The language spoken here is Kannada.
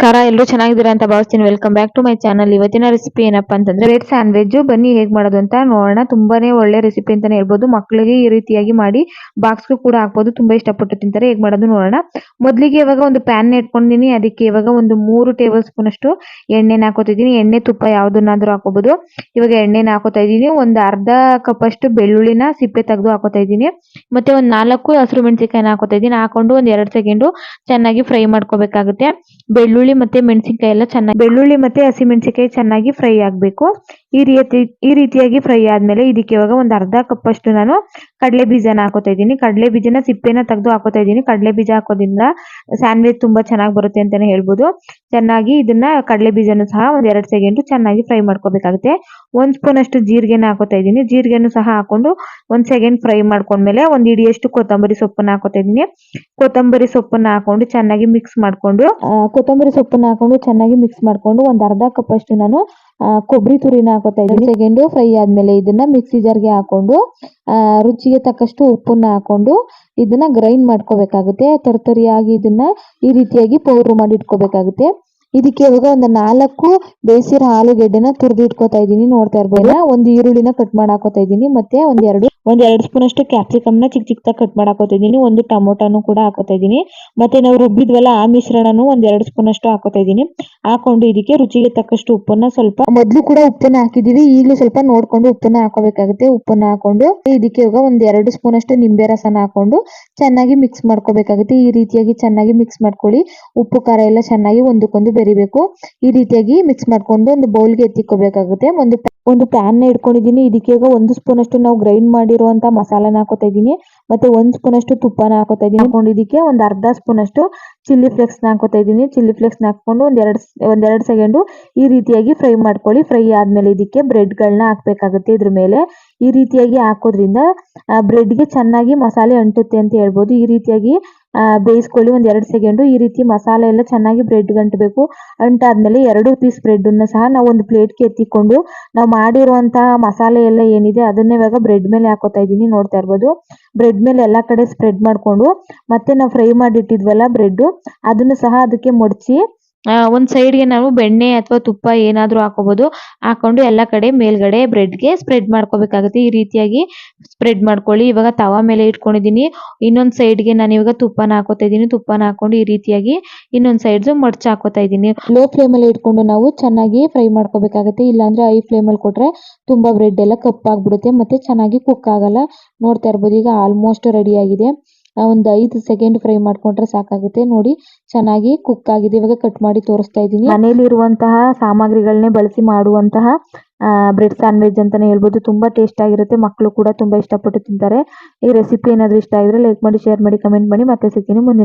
ನಮಸ್ಕಾರ ಎಲ್ಲರೂ ಚೆನ್ನಾಗಿದ್ದೀರಾ ಅಂತ ಭಾವಿಸ್ತೀನಿ. Welcome back to my channel ಇವತ್ತಿನ ರೆಸಿಪಿ ಏನಪ್ಪಾ ಅಂತಂದ್ರೆ ಬ್ರೆಡ್ ಸ್ಯಾಂಡ್ವಿಚ್ ಬನ್ನಿ ಹೇಗೆ ಮಾಡೋದು ಅಂತ ನೋಡೋಣ. ತುಂಬಾನೇ ಒಳ್ಳೆ ರೆಸಿಪಿ ಅಂತಾನೆ ಹೇಳ್ಬೋದು. ಮಕ್ಕಳಿಗೆ ಈ ರೀತಿಯಾಗಿ ಮಾಡಿ ಬಾಕ್ಸ್ಗೂ ಕೂಡ ಹಾಕ್ಬೋದು. ತುಂಬಾ ಇಷ್ಟಪಟ್ಟು ತಿಂತಾರೆ. ಹೇಗೆ ಮಾಡೋದು ನೋಡೋಣ. ಮೊದಲಿಗೆ ಇವಾಗ ಒಂದು ಪ್ಯಾನ್ ಇಟ್ಕೊಂಡಿದ್ದೀನಿ. ಅದಕ್ಕೆ ಇವಾಗ ಒಂದು ಮೂರು ಟೇಬಲ್ ಸ್ಪೂನ್ ಅಷ್ಟು ಎಣ್ಣೆನ ಹಾಕೋತಿದ್ದೀನಿ. ಎಣ್ಣೆ ತುಪ್ಪ ಯಾವ್ದನ್ನಾದ್ರೂ ಹಾಕೋಬಹುದು ಇವಾಗ ಎಣ್ಣೆನ ಹಾಕೋತಾ ಇದ್ದೀನಿ. ಒಂದು ಅರ್ಧ ಕಪ್ ಅಷ್ಟು ಬೆಳ್ಳುಳ್ಳಿನ ಸಿಪ್ಪೆ ತೆಗೆದು ಹಾಕೋತಾ ಇದ್ದೀನಿ. ಮತ್ತೆ ಒಂದು ನಾಲ್ಕು ಹಸಿರು ಮೆಣಸಿನಕಾಯಿನ ಹಾಕೋತಾ ಇದ್ದೀನಿ. ಹಾಕೊಂಡು ಒಂದ್ ಎರಡು ಸೆಕೆಂಡ್ ಚೆನ್ನಾಗಿ ಫ್ರೈ ಮಾಡ್ಕೋಬೇಕಾಗುತ್ತೆ. ಬೆಳ್ಳುಳ್ಳಿ ಮತ್ತೆ ಮೆಣಸಿನಕಾಯಿ ಎಲ್ಲ ಚೆನ್ನಾಗಿ, ಬೆಳ್ಳುಳ್ಳಿ ಮತ್ತೆ ಹಸಿಮೆಣಸಿನ್ಕಾಯಿ ಚೆನ್ನಾಗಿ ಫ್ರೈ ಆಗಬೇಕು. ಈ ರೀತಿ, ಈ ರೀತಿಯಾಗಿ ಫ್ರೈ ಆದ್ಮೇಲೆ ಇದಕ್ಕೆ ಇವಾಗ ಒಂದು ಅರ್ಧ ಕಪ್ ಅಷ್ಟು ನಾನು ಕಡಲೆ ಬೀಜನ ಹಾಕೋತಾ ಇದ್ದೀನಿ. ಕಡಲೆ ಬೀಜನ ಸಿಪ್ಪೆನ ತೆಗೆದು ಹಾಕೋತಾ ಇದ್ದೀನಿ. ಕಡಲೆ ಬೀಜ ಹಾಕೋದ್ರಿಂದ ಸ್ಯಾಂಡ್ವಿಚ್ ತುಂಬಾ ಚೆನ್ನಾಗಿ ಬರುತ್ತೆ ಅಂತಾನೆ ಹೇಳ್ಬೋದು. ಚೆನ್ನಾಗಿ ಇದನ್ನ ಕಡಲೆ ಬೀಜನು ಸಹ ಒಂದ್ ಎರಡು ಸೆಕೆಂಡ್ ಚೆನ್ನಾಗಿ ಫ್ರೈ ಮಾಡ್ಕೋಬೇಕಾಗುತ್ತೆ. ಒಂದ್ ಸ್ಪೂನ್ ಅಷ್ಟು ಜೀರಿಗೆನ ಹಾಕೋತಾ ಇದ್ದೀನಿ. ಜೀರಿಗೆನು ಸಹ ಹಾಕೊಂಡು ಒಂದ್ ಸೆಕೆಂಡ್ ಫ್ರೈ ಮಾಡ್ಕೊಂಡ್ಮೇಲೆ ಒಂದ್ ಇಡಿಯಷ್ಟು ಕೊತ್ತಂಬರಿ ಸೊಪ್ಪನ್ನ ಹಾಕೋತಾ ಇದ್ದೀನಿ. ಕೊತ್ತಂಬರಿ ಸೊಪ್ಪನ್ನ ಹಾಕೊಂಡು ಚೆನ್ನಾಗಿ ಮಿಕ್ಸ್ ಮಾಡ್ಕೊಂಡು ಕೊತ್ತಂಬರಿ ಸೊಪ್ಪನ್ನ ಹಾಕೊಂಡು ಚೆನ್ನಾಗಿ ಮಿಕ್ಸ್ ಮಾಡ್ಕೊಂಡು ಒಂದ್ ಅರ್ಧ ಕಪ್ ಅಷ್ಟು ನಾನು ಕೊಬ್ಬರಿ ತುರಿನ ಹಾಕೋತಾ ಇದ್ದೀನಿ. ಸೆಕೆಂಡು ಫ್ರೈ ಆದ್ಮೇಲೆ ಇದನ್ನ ಮಿಕ್ಸಿ ಜಾರ್ಗೆ ಹಾಕೊಂಡು ರುಚಿಗೆ ತಕ್ಕಷ್ಟು ಉಪ್ಪನ್ನ ಹಾಕೊಂಡು ಇದನ್ನ ಗ್ರೈಂಡ್ ಮಾಡ್ಕೋಬೇಕಾಗುತ್ತೆ. ತರತರಿಯಾಗಿ ಇದನ್ನ ಈ ರೀತಿಯಾಗಿ ಪೌಡ್ರ್ ಮಾಡಿ ಇಟ್ಕೋಬೇಕಾಗುತ್ತೆ. ಇದಕ್ಕೆ ಇವಾಗ ಒಂದು ನಾಲ್ಕು ಬೇಸಿರ ಆಲೂಗೆಡ್ಡೆನ ತುರಿದು ಇಟ್ಕೋತಾ ಇದ್ದೀನಿ, ನೋಡ್ತಾ ಇರ್ಬೋದು? ಒಂದು ಈರುಳ್ಳಿನ ಕಟ್ ಮಾಡಿ ಹಾಕೋತಾ ಇದ್ದೀನಿ, ಮತ್ತೆ ಒಂದ್ ಎರಡು ಒಂದ್ ಎರಡು ಸ್ಪೂನ್ ಅಷ್ಟು ಕ್ಯಾಪ್ಸಿಕಮ್ನ ಚಿಕ್ಕ ಚಿಕ್ಕದಾಗಿ ಕಟ್ ಮಾಡಿ ಹಾಕೋತಾ ಇದ್ದೀನಿ, ಒಂದು ಟೊಮೊಟೊನು ಕೂಡ ಹಾಕೋತಾ ಇದ್ದೀನಿ. ಮತ್ತೆ ನಾವು ರುಬ್ಬಿದ್ವಲ್ಲ ಆ ಮಿಶ್ರಣನು ಒಂದ್ ಎರಡು ಸ್ಪೂನ್ ಅಷ್ಟು ಹಾಕೋತಾ ಇದ್ದೀನಿ. ಹಾಕೊಂಡು ಇದಕ್ಕೆ ರುಚಿಗೆ ತಕ್ಕಷ್ಟು ಉಪ್ಪನ್ನ ಸ್ವಲ್ಪ, ಮೊದ್ಲು ಕೂಡ ಉಪ್ಪನ್ನ ಹಾಕಿದೀವಿ ಈಗಲೂ ಸ್ವಲ್ಪ ನೋಡ್ಕೊಂಡು ಉಪ್ಪನ್ನ ಹಾಕೋಬೇಕಾಗುತ್ತೆ. ಉಪ್ಪನ್ನ ಹಾಕೊಂಡು ಇದಕ್ಕೆ ಇವಾಗ ಒಂದ್ ಎರಡು ಸ್ಪೂನ್ ಅಷ್ಟು ನಿಂಬೆ ರಸನ ಹಾಕೊಂಡು ಚೆನ್ನಾಗಿ ಮಿಕ್ಸ್ ಮಾಡ್ಕೋಬೇಕಾಗುತ್ತೆ. ಈ ರೀತಿಯಾಗಿ ಚೆನ್ನಾಗಿ ಮಿಕ್ಸ್ ಮಾಡ್ಕೊಳ್ಳಿ. ಉಪ್ಪು ಖಾರ ಎಲ್ಲ ಚೆನ್ನಾಗಿ ಒಂದಕ್ಕೊಂದು ಬೆರಿಬೇಕು. ಈ ರೀತಿಯಾಗಿ ಮಿಕ್ಸ್ ಮಾಡ್ಕೊಂಡು ಒಂದು ಬೌಲ್ಗೆ ಎತ್ತಿಕೋಬೇಕಾಗುತ್ತೆ. ಒಂದು ಒಂದು ಪ್ಯಾನ್ ಇಟ್ಕೊಂಡಿದ್ದೀನಿ. ಇದಕ್ಕೆ ಈಗ ಒಂದು ಸ್ಪೂನ್ ಅಷ್ಟು ನಾವು ಗ್ರೈಂಡ್ ಮಾಡಿರುವಂತ ಮಸಾಲಾನ ಹಾಕೋತಾ ಇದ್ದೀನಿ. ಮತ್ತೆ ಒಂದ್ ಸ್ಪೂನ್ ಅಷ್ಟು ತುಪ್ಪನ ಹಾಕೋತಾ ಇದ್ದೀನಿ. ಹಾಕೊಂಡು ಇದಕ್ಕೆ ಒಂದ್ ಅರ್ಧ ಸ್ಪೂನ್ ಅಷ್ಟು ಚಿಲ್ಲಿ ಫ್ಲೆಕ್ಸ್ನ ಹಾಕೋತಾ ಇದ್ದೀನಿ. ಚಿಲ್ಲಿ ಫ್ಲೆಕ್ಸ್ನ ಹಾಕೊಂಡು ಒಂದ್ ಎರಡ್ ಒಂದ್ ಎರಡ್ ಸೆಕೆಂಡ್ ಈ ರೀತಿಯಾಗಿ ಫ್ರೈ ಮಾಡ್ಕೊಳ್ಳಿ. ಫ್ರೈ ಆದ್ಮೇಲೆ ಇದಕ್ಕೆ ಬ್ರೆಡ್ ಗಳನ್ನ ಹಾಕ್ಬೇಕಾಗುತ್ತೆ ಇದ್ರ ಮೇಲೆ. ಈ ರೀತಿಯಾಗಿ ಹಾಕೋದ್ರಿಂದ ಬ್ರೆಡ್ಗೆ ಚೆನ್ನಾಗಿ ಮಸಾಲೆ ಅಂಟುತ್ತೆ ಅಂತ ಹೇಳ್ಬೋದು. ಈ ರೀತಿಯಾಗಿ ಬೇಯಿಸ್ಕೊಳ್ಳಿ ಒಂದ್ ಎರಡು ಸೆಕೆಂಡು. ಈ ರೀತಿ ಮಸಾಲೆ ಎಲ್ಲ ಚೆನ್ನಾಗಿ ಬ್ರೆಡ್ ಗಂಟಬೇಕು. ಅಂಟಾದ್ಮೇಲೆ ಎರಡು ಪೀಸ್ ಬ್ರೆಡ್ ಅನ್ನ ಸಹ ನಾವು ಒಂದು ಪ್ಲೇಟ್ಗೆ ಎತ್ತಿಕೊಂಡು ನಾವು ಮಾಡಿರುವಂತಹ ಮಸಾಲೆ ಎಲ್ಲ ಏನಿದೆ ಅದನ್ನೇ ಇವಾಗ ಬ್ರೆಡ್ ಮೇಲೆ ಹಾಕೋತಾ ಇದ್ದೀನಿ. ನೋಡ್ತಾ ಇರ್ಬೋದು. ಬ್ರೆಡ್ ಮೇಲೆ ಎಲ್ಲಾ ಕಡೆ ಸ್ಪ್ರೆಡ್ ಮಾಡ್ಕೊಂಡು ಮತ್ತೆ ನಾವು ಫ್ರೈ ಮಾಡಿ ಇಟ್ಟಿದ್ವಲ್ಲ ಬ್ರೆಡ್ ಅದನ್ನು ಸಹ ಅದಕ್ಕೆ ಮಡಚಿ ಆ, ಒಂದ್ ಸೈಡ್ಗೆ ನಾವು ಬೆಣ್ಣೆ ಅಥವಾ ತುಪ್ಪ ಏನಾದ್ರು ಹಾಕೋಬಹುದು ಹಾಕೊಂಡು ಎಲ್ಲಾ ಕಡೆ ಮೇಲ್ಗಡೆ ಬ್ರೆಡ್ಗೆ ಸ್ಪ್ರೆಡ್ ಮಾಡ್ಕೋಬೇಕಾಗುತ್ತೆ. ಈ ರೀತಿಯಾಗಿ ಸ್ಪ್ರೆಡ್ ಮಾಡ್ಕೊಳ್ಳಿ. ಇವಾಗ ತವಾ ಮೇಲೆ ಇಟ್ಕೊಂಡಿದೀನಿ ಇನ್ನೊಂದ್ ಸೈಡ್ಗೆ ನಾನು ಇವಾಗ ತುಪ್ಪನ ಹಾಕೋತಾ ಇದೀನಿ ತುಪ್ಪನ ಹಾಕೊಂಡು ಈ ರೀತಿಯಾಗಿ ಇನ್ನೊಂದ್ ಸೈಡ್ ಮಡ್ಚ ಹಾಕೋತಾ ಇದೀನಿ ಲೋ ಫ್ಲೇಮ್ ಅಲ್ಲಿ ಇಟ್ಕೊಂಡು ನಾವು ಚೆನ್ನಾಗಿ ಫ್ರೈ ಮಾಡ್ಕೋಬೇಕಾಗುತ್ತೆ. ಇಲ್ಲಾಂದ್ರೆ ಹೈ ಫ್ಲೇಮ್ ಅಲ್ಲಿ ಕೊಟ್ರೆ ತುಂಬಾ ಬ್ರೆಡ್ ಎಲ್ಲ ಕಪ್ಪಾಗ್ಬಿಡುತ್ತೆ. ಮತ್ತೆ ಚೆನ್ನಾಗಿ ಕುಕ್ ಆಗಲ್ಲ. ನೋಡ್ತಾ ಇರ್ಬೋದು. ಈಗ ಆಲ್ಮೋಸ್ಟ್ ರೆಡಿ ಆಗಿದೆ. ಒಂದು ಐದು ಸೆಕೆಂಡ್ ಫ್ರೈ ಮಾಡ್ಕೊಂಡ್ರೆ ಸಾಕಾಗುತ್ತೆ. ನೋಡಿ, ಚೆನ್ನಾಗಿ ಕುಕ್ ಆಗಿದೆ. ಇವಾಗ ಕಟ್ ಮಾಡಿ ತೋರಿಸ್ತಾ ಇದ್ದೀನಿ. ಮನೆಯಲ್ಲಿ ಇರುವಂತಹ ಸಾಮಗ್ರಿಗಳನ್ನೇ ಬಳಸಿ ಮಾಡುವಂತಹ ಬ್ರೆಡ್ ಸ್ಯಾಂಡ್ವಿಚ್ ಅಂತಾನೆ ಹೇಳ್ಬೋದು. ತುಂಬಾ ಟೇಸ್ಟ್ ಆಗಿರುತ್ತೆ. ಮಕ್ಕಳು ಕೂಡ ತುಂಬಾ ಇಷ್ಟಪಟ್ಟು ತಿಂತಾರೆ. ಈ ರೆಸಿಪಿ ಏನಾದರೂ ಇಷ್ಟ ಆಗಿದ್ರೆ ಲೈಕ್ ಮಾಡಿ ಶೇರ್ ಮಾಡಿ ಕಮೆಂಟ್ ಮಾಡಿ. ಮತ್ತೆ ಸಿಗ್ತೀನಿ ಮುಂದಿನ